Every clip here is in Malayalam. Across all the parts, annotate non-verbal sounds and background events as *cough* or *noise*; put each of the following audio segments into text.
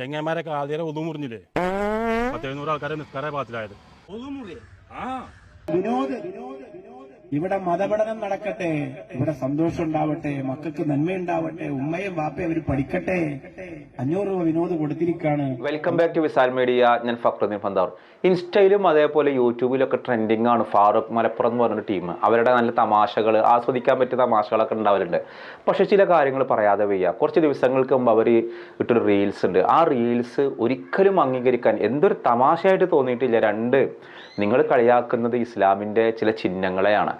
ചെങ്ങന്മാരൊക്കെ ആദ്യം ഒതു മുറിഞ്ഞില്ലേ പത്തെഴുന്നൂറ് ആൾക്കാരെ നിസ്കാര പാത്തിലായത് ആ. വിനോദ്. ഇവിടെ മതപഠനം നടക്കട്ടെ. ഇവിടെ സന്തോഷം ഉണ്ടാവട്ടെ. മക്കൾക്ക് നന്മയുണ്ടാവട്ടെ ഉമ്മയും വാപ്പയും അവർ പഠിക്കട്ടെ. അഞ്ഞൂറ് രൂപ Vinod കൊടുത്തിരിക്കാണ്. Welcome back to Visal media ഞാൻ ഫക്രുദ്ദീൻ ഫന്താർ ഇൻസ്റ്റയിലും അതേപോലെ യൂട്യൂബിലൊക്കെ ട്രെൻഡിങ് ആണ് ഫാറൂഖ് മലപ്പുറം എന്ന് പറഞ്ഞൊരു ടീം അവരുടെ നല്ല തമാശകൾ ആസ്വദിക്കാൻ പറ്റിയ തമാശകളൊക്കെ ഉണ്ടാവലുണ്ട്. പക്ഷെ ചില കാര്യങ്ങൾ പറയാതെ വയ്യ. കുറച്ച് ദിവസങ്ങൾക്ക് മുമ്പ് അവർ ഇട്ടൊരു റീൽസ് ഉണ്ട്. ആ റീൽസ് ഒരിക്കലും അംഗീകരിക്കാൻ എന്തൊരു തമാശയായിട്ട് തോന്നിയിട്ടില്ല. രണ്ട് നിങ്ങൾ കളിയാക്കുന്നത് ഇസ്ലാമിന്റെ ചില ചിഹ്നങ്ങളെയാണ്.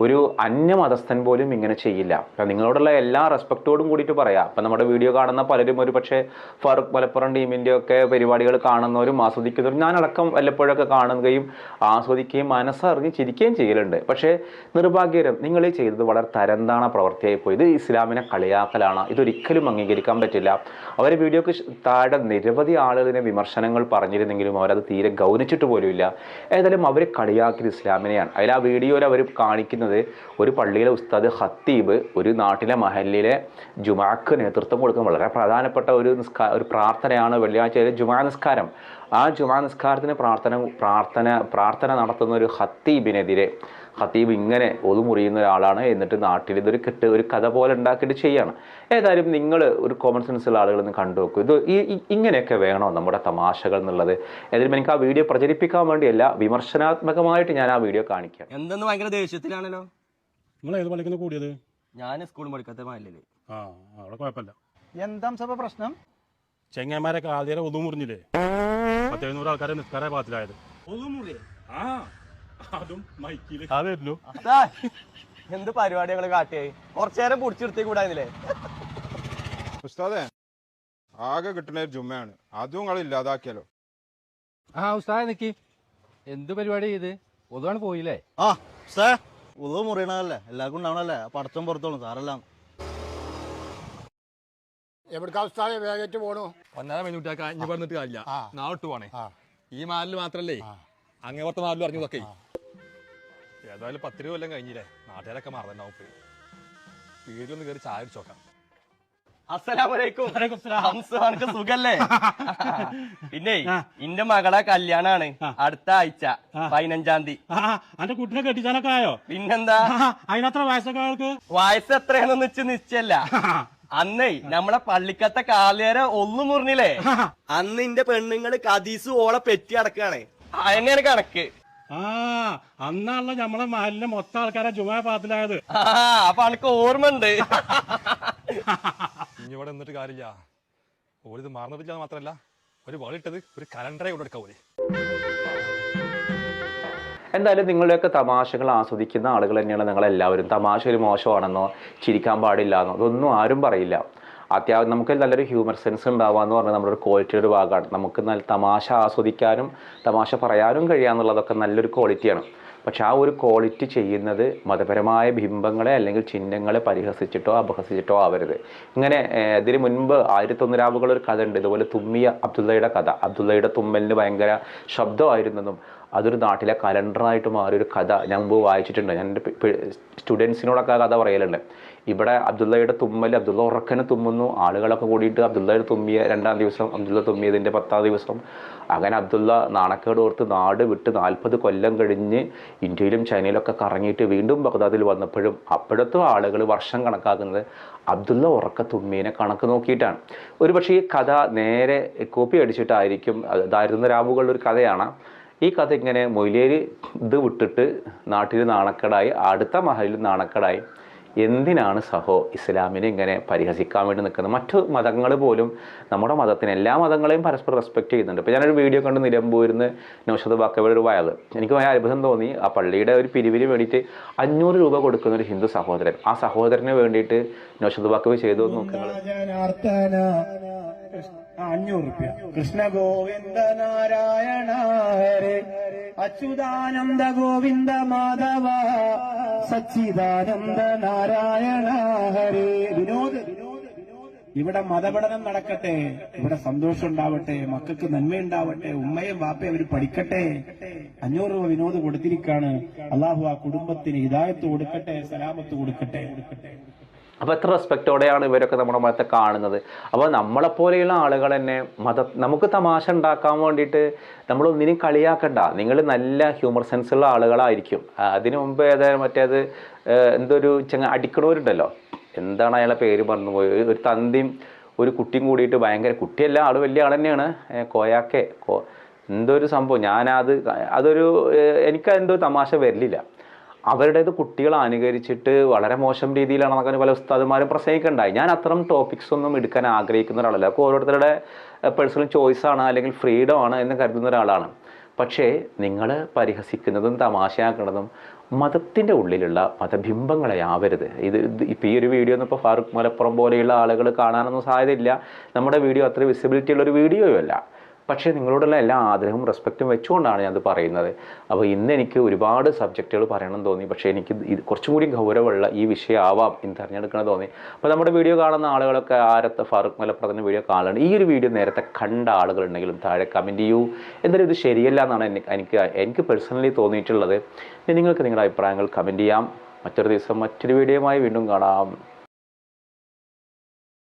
ഒരു അന്യമതസ്ഥൻ പോലും ഇങ്ങനെ ചെയ്യില്ല. നിങ്ങളോടുള്ള എല്ലാ റെസ്പെക്റ്റോടും കൂടിയിട്ട് പറയാം. അപ്പം നമ്മുടെ വീഡിയോ കാണുന്ന പലരും ഒരു പക്ഷേ ഫാറൂഖ് മലപ്പുറം ടീമിന്റെ ഒക്കെ പരിപാടികൾ കാണുന്നവരും ആസ്വദിക്കുന്നവരും ഞാനടക്കം വല്ലപ്പോഴൊക്കെ കാണുകയും ആസ്വദിക്കുകയും മനസ്സറിഞ്ഞ് ചിരിക്കുകയും ചെയ്യലുണ്ട്. പക്ഷേ നിർഭാഗ്യകരം നിങ്ങൾ ചെയ്തത് വളരെ തരംതാണ പ്രവൃത്തിയായി പോയി. ഇത് ഇസ്ലാമിനെ കളിയാക്കലാണ്. ഇതൊരിക്കലും അംഗീകരിക്കാൻ പറ്റില്ല. അവർ വീഡിയോക്ക് താഴെ നിരവധി ആളുകളിനെ വിമർശനങ്ങൾ പറഞ്ഞിരുന്നെങ്കിലും അവരത് തീരെ ഗൗനിച്ചിട്ട് പോലുമില്ല. ഏതായാലും അവർ കളിയാക്കിയത് ഇസ്ലാമിനെയാണ്. അതിൽ ആ വീഡിയോയിൽ അവർ കാണിക്കുന്നത് ഒരു പള്ളിയിലെ ഉസ്താദ് ഹത്തീബ് ഒരു നാട്ടിലെ മഹല്ലിലെ ജുമാക്ക് നേതൃത്വം കൊടുക്കുന്ന വളരെ പ്രധാനപ്പെട്ട ഒരു നിസ്കാ ഒരു പ്രാർത്ഥനയാണ് വെള്ളിയാഴ്ചയിലെ ജുമാ നിസ്കാരം. ആ ജുമാ നിസ്കാരത്തിന് പ്രാർത്ഥന പ്രാർത്ഥന പ്രാർത്ഥന നടത്തുന്ന ഒരു ഹത്തീബിനെതിരെ ഹത്തീബ് ഇങ്ങനെ ഒതുമുറിയുന്ന ഒരാളാണ് എന്നിട്ട് നാട്ടിൽ ഇതൊരു കെട്ട് ഒരു കഥ പോലെ ഉണ്ടാക്കിയിട്ട് ചെയ്യാണ്. ഏതായാലും നിങ്ങൾ ഒരു കോമൺ സെൻസ് ഉള്ള ആളുകൾ ഒന്ന് കണ്ടു നോക്കൂ. ഇത് ഈ ഇങ്ങനെയൊക്കെ വേണോ നമ്മുടെ തമാശകൾ എന്നുള്ളത്? ഏതായാലും എനിക്ക് ആ വീഡിയോ പ്രചരിപ്പിക്കാൻ വേണ്ടിയല്ല വിമർശനാത്മകമായിട്ട് ഞാൻ ആ വീഡിയോ കാണിക്കാം എന്തെന്ന് ഭയങ്കര ദേഷ്യത്തിലാണല്ലോ? നിങ്ങൾ ഏത് പള്ളിക്കുന്ന കൂടിയത്? ഞാൻ സ്കൂൾ പഠിക്കാത്ത ആ അവിടെ കുഴപ്പമില്ല. എന്താ സഭ പ്രശ്നം? ചെങ്ങന്മാരൊക്കെ ആദ്യം ഒതുമുറിഞ്ഞില്ലേ? പത്തെഴുന്നൂറ് ആൾക്കാരെ നിസ്കാര പാത്തിലായത് ആ. അതും മൈക്കിൽ. അതായിരുന്നു എന്ത് പരിപാടികൾ കാട്ടിയായി കുറച്ചേരം പിടിച്ചെടുത്തേ കൂടായിരുന്നില്ലേ ഉസ്താദേ ആകെ കിട്ടുന്ന ഒരു ജുമ്മയാണ്. അതും നിങ്ങൾ ഇല്ലാതാക്കിയാലോ? ആ ഉസ്താദ് നിക്ക്. എന്ത് പരിപാടി ചെയ്ത് ഒതുവാണ് പോയില്ലേ? ആ ഉസ്താ ഒതു മുറിയണതല്ലേ? എല്ലാവർക്കും ഉണ്ടാവണല്ലേ പടച്ചം പുറത്തോളും സാറെല്ലാം. എവിടുക്കാ ഉസ്താദെ വേഗറ്റ് പോണു? ഒന്നര മിനിറ്റ് ഇനി പറഞ്ഞിട്ട് കാര്യമില്ല. നാളോട്ട് പോണേ ഈ മാലിൽ മാത്രല്ലേ? അങ്ങേ പുറത്തെ മാലിലും അറിഞ്ഞതൊക്കെ ഏതായാലും പത്തിരി രൂപ കൊല്ലം കഴിഞ്ഞില്ലേ? നാട്ടുകാരൊക്കെ മറന്നുണ്ടാവും പോയി വീട്ടിലൊന്ന് കയറി ചായ അടിച്ച് നോക്കാം. അസ്സലാമലൈക്കും. ഹംസമാനക്ക് സുഖല്ലേ? *laughs* പിന്നെ ഇന്റെ മകളെ കല്യാണാണ് അടുത്ത ആഴ്ച പതിനഞ്ചാം തീയതി. അന്റെ കുട്ടിനെ കെട്ടിച്ചാലൊക്കെ ആയോ? പിന്നെന്താ? അതിനത്ര വയസ്സൊക്കെ ആൾക്ക്? വയസ്സ് എത്രയാണെന്ന് വെച്ച് നിശ്ചയല്ല. അന്നേ നമ്മളെ പള്ളിക്കത്തെ കാലേര ഒന്നും മുറിഞ്ഞില്ലേ? അന്ന് ഇന്റെ പെണ്ണുങ്ങൾ കദീസ് ഓളെ പെറ്റി അടക്കാണ്. അതന്നെയാണ് കണക്ക്? ആ അന്നാണല്ലോ നമ്മളെ മഹലിലെ മൊത്തം ആൾക്കാരെ ജുമാ പാത്തിലായത്. ആ അപ്പൊ ആൾക്ക് ഓർമ്മ ഉണ്ട് *laughs* ഇനി ഇവിടെ നിന്നിട്ട് കാര്യമില്ല. ഓരിത് മറന്നിട്ടില്ല മാത്രല്ല ഒരു വളിട്ടത് ഒരു കലണ്ടറെ കൂടെ എടുക്കാം ഓര് എന്തായാലും നിങ്ങളുടെയൊക്കെ തമാശകൾ ആസ്വദിക്കുന്ന ആളുകൾ തന്നെയാണ് നിങ്ങളെല്ലാവരും. തമാശ ഒരു മോശമാണെന്നോ ചിരിക്കാൻ പാടില്ല എന്നോ അതൊന്നും ആരും പറയില്ല. അത്യാവശ്യം നമുക്ക് നല്ലൊരു ഹ്യൂമർ സെൻസ് ഉണ്ടാവുക എന്ന് പറഞ്ഞാൽ നമ്മുടെ ഒരു ക്വാളിറ്റിയുടെ ഒരു ഭാഗമാണ്. നമുക്ക് നല്ല തമാശ ആസ്വദിക്കാനും തമാശ പറയാനും കഴിയാന്നുള്ളതൊക്കെ നല്ലൊരു ക്വാളിറ്റിയാണ് പക്ഷെ ആ ഒരു ക്വാളിറ്റി ചെയ്യുന്നത് മതപരമായ ബിംബങ്ങളെ അല്ലെങ്കിൽ ചിഹ്നങ്ങളെ പരിഹസിച്ചിട്ടോ അപഹസിച്ചിട്ടോ ആവരുത്. ഇങ്ങനെ ഇതിന് മുൻപ് ആയിരത്തൊന്നരാവുകൾ ഒരു കഥ ഉണ്ട്. ഇതുപോലെ തുമ്മിയ അബ്ദുള്ളയുടെ കഥ. അബ്ദുള്ളയുടെ തുമ്മലിന് ഭയങ്കര ശബ്ദമായിരുന്നെന്നും അതൊരു നാട്ടിലെ കലണ്ടറായിട്ട് മാറിയൊരു കഥ ഞാൻ മുമ്പ് വായിച്ചിട്ടുണ്ട്. ഞാൻ എന്റെ സ്റ്റുഡൻസിനോടൊക്കെ ആ കഥ പറയലുണ്ട്. ഇവിടെ അബ്ദുള്ളയുടെ തുമ്മൽ അബ്ദുള്ള ഉറക്കനെ തുമ്മുന്നു. ആളുകളൊക്കെ കൂടിയിട്ട് അബ്ദുള്ളയുടെ തുമ്മിയ രണ്ടാം ദിവസം അബ്ദുള്ള തുമ്മിയതിന്റെ പത്താം ദിവസം. അങ്ങനെ അബ്ദുള്ള നാണക്കേട് ഓർത്ത് നാട് വിട്ട് നാൽപ്പത് കൊല്ലം കഴിഞ്ഞ് ഇന്ത്യയിലും ചൈനയിലൊക്കെ കറങ്ങിയിട്ട് വീണ്ടും ബഗ്ദാദിൽ വന്നപ്പോഴും അപ്പോഴത്തും ആളുകൾ വർഷം കണക്കാക്കുന്നത് അബ്ദുള്ള ഉറക്ക തുമ്മീനെ കണക്ക് നോക്കിയിട്ടാണ്. ഒരുപക്ഷെ ഈ കഥ നേരെ കോപ്പി അടിച്ചിട്ടായിരിക്കും അതായിരുന്ന രാവുകളുടെ ഒരു കഥയാണ്. ഈ കഥ ഇങ്ങനെ മൊയിലേര് ഇത് വിട്ടിട്ട് നാട്ടിൽ നാണക്കേടായി അടുത്ത മഹലിൽ നാണക്കേടായി. എന്തിനാണ് സഹോ ഇസ്ലാമിനെ ഇങ്ങനെ പരിഹസിക്കാൻ വേണ്ടി നിൽക്കുന്നത്? മറ്റു മതങ്ങൾ പോലും നമ്മുടെ മതത്തിന് എല്ലാ മതങ്ങളെയും പരസ്പരം റെസ്പെക്ട് ചെയ്യുന്നുണ്ട്. ഇപ്പോൾ ഞാനൊരു വീഡിയോ കണ്ട് നിലമ്പൂരിന്ന് നൗഷദ് ബാക്കവയുടെ ഒരു വയത് എനിക്ക് ഭയങ്കര അത്ഭുതം തോന്നി. ആ പള്ളിയുടെ ഒരു പിരിവിന് വേണ്ടിയിട്ട് അഞ്ഞൂറ് രൂപ കൊടുക്കുന്ന ഒരു ഹിന്ദു സഹോദരൻ. ആ സഹോദരന് വേണ്ടിയിട്ട് നൗഷദ് ബാക്കവ് ചെയ്തു നോക്കുന്നത് അഞ്ഞൂറ് റുപ്യ കൃഷ്ണ ഗോവിന്ദ നാരായണ ഹരേ അച്യുതാനന്ദ ഗോവിന്ദ മാധവ സച്ചിദാനന്ദ നാരായണ ഹരേ വിനോദ്. ഇവിടെ മതപഠനം നടക്കട്ടെ. ഇവിടെ സന്തോഷം ഉണ്ടാവട്ടെ. മക്കൾക്ക് നന്മയുണ്ടാവട്ടെ ഉമ്മയും വാപ്പയും അവർ പഠിക്കട്ടെ. അഞ്ഞൂറ് രൂപ വിനോദ് കൊടുത്തിരിക്കാണ്. അള്ളാഹു ആ കുടുംബത്തിന് ഹിദായത്ത് കൊടുക്കട്ടെ. സലാമത്ത് കൊടുക്കട്ടെ കൊടുക്കട്ടെ. അപ്പോൾ എത്ര റെസ്പെക്റ്റോടെയാണ് ഇവരൊക്കെ നമ്മുടെ മതത്തെ കാണുന്നത്. അപ്പോൾ നമ്മളെപ്പോലെയുള്ള ആളുകൾ തന്നെ മത നമുക്ക് തമാശ ഉണ്ടാക്കാൻ വേണ്ടിയിട്ട് നമ്മളൊന്നിനും കളിയാക്കണ്ട. നിങ്ങൾ നല്ല ഹ്യൂമർ സെൻസ് ഉള്ള ആളുകളായിരിക്കും. അതിനു മുമ്പ് ഏതായാലും മറ്റേത് എന്തൊരു ചങ്ങ അടിക്കണവരുണ്ടല്ലോ. എന്താണ് അയാളെ പേര് പറഞ്ഞു പോയി? ഒരു തന്തിയും ഒരു കുട്ടിയും കൂടിയിട്ട് ഭയങ്കര കുട്ടിയല്ല ആൾ വലിയ ആൾ തന്നെയാണ്. കോയാക്കെ. കോ എന്തോ ഒരു സംഭവം. ഞാനത് അതൊരു എനിക്കതെന്തോ തമാശ വരില്ല. അവരുടേത് കുട്ടികൾ അനുകരിച്ചിട്ട് വളരെ മോശം രീതിയിലാണ് രീതിയിലാണെന്നൊക്കെ പല ഉസ്താദുമാരും പ്രസംഗിക്കുന്നുണ്ടായി ഞാൻ അത്തരം ടോപ്പിക്സ് ഒന്നും എടുക്കാൻ ആഗ്രഹിക്കുന്ന ഒരാളല്ല. അപ്പോൾ ഓരോരുത്തരുടെ പേഴ്സണൽ ചോയ്സ് ആണ് അല്ലെങ്കിൽ ഫ്രീഡം ആണ് എന്ന് കരുതുന്ന ഒരാളാണ്. പക്ഷേ നിങ്ങൾ പരിഹസിക്കുന്നതും തമാശയാക്കുന്നതും മതത്തിന്റെ ഉള്ളിലുള്ള മതബിംബങ്ങളെ ആവരുത്. ഇത് ഇപ്പോൾ ഈ ഒരു വീഡിയോ ഒന്നും ഇപ്പോൾ ഫാറൂഖ് മലപ്പുറം പോലെയുള്ള ആളുകൾ കാണാനൊന്നും സാധ്യതയില്ല. നമ്മുടെ വീഡിയോ അത്ര വിസിബിലിറ്റി ഉള്ള ഒരു വീഡിയോയും അല്ല. പക്ഷേ നിങ്ങളോടുള്ള എല്ലാ ആഗ്രഹവും റെസ്പെക്റ്റും വെച്ചുകൊണ്ടാണ് ഞാനത് പറയുന്നത്. അപ്പോൾ ഇന്ന് എനിക്ക് ഒരുപാട് സബ്ജക്റ്റുകൾ പറയണം തോന്നി. പക്ഷേ എനിക്ക് ഇത് കുറച്ചും കൂടി ഗൗരവമുള്ള ഈ വിഷയമാവാം എന്ന് തിരഞ്ഞെടുക്കണം തോന്നി. അപ്പോൾ നമ്മുടെ വീഡിയോ കാണുന്ന ആളുകളൊക്കെ ആരത്തെ ഫാറൂഖ് മലപ്പുറത്തിന്റെ വീഡിയോ കാണുന്നുണ്ട് ഈ ഒരു വീഡിയോ നേരത്തെ കണ്ട ആളുകളുണ്ടെങ്കിലും താഴെ കമന്റ് ചെയ്യൂ. എന്തായാലും ഇത് ശരിയല്ല എന്നാണ് എനിക്ക് എനിക്ക് പേഴ്സണലി തോന്നിയിട്ടുള്ളത്. നിങ്ങൾക്ക് നിങ്ങളുടെ അഭിപ്രായങ്ങൾ കമന്റ് ചെയ്യാം. മറ്റൊരു ദിവസം മറ്റൊരു വീഡിയോയുമായി വീണ്ടും കാണാം.